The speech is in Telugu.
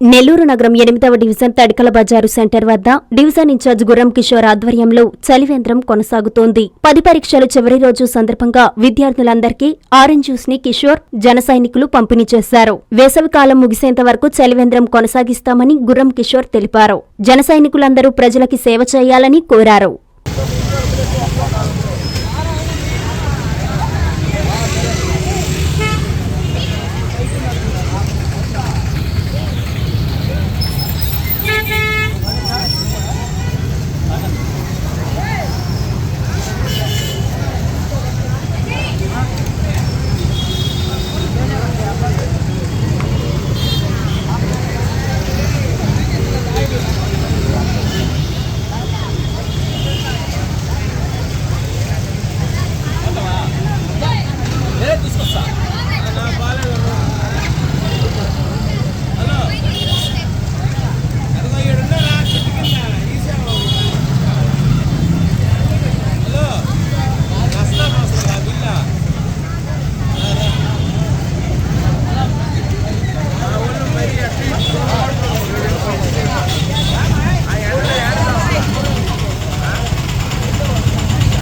నెల్లూరు నగరం ఎనిమిదవ డివిజన్ తడికల బజారు సెంటర్ వద్ద డివిజన్ ఇన్ఛార్జ్ గుర్రం కిషోర్ ఆధ్వర్యంలో చలివేంద్రం కొనసాగుతోంది. పది పరీక్షలు చివరి రోజు సందర్భంగా విద్యార్థులందరికీ ఆరెంజ్ జ్యూస్ని కిషోర్ జన సైనికులు పంపిణీ చేశారు. వేసవికాలం ముగిసేంత వరకు చలివేంద్రం కొనసాగిస్తామని గుర్రం కిషోర్ తెలిపారు. జన సైనికులందరూ ప్రజలకి సేవ చేయాలని కోరారు.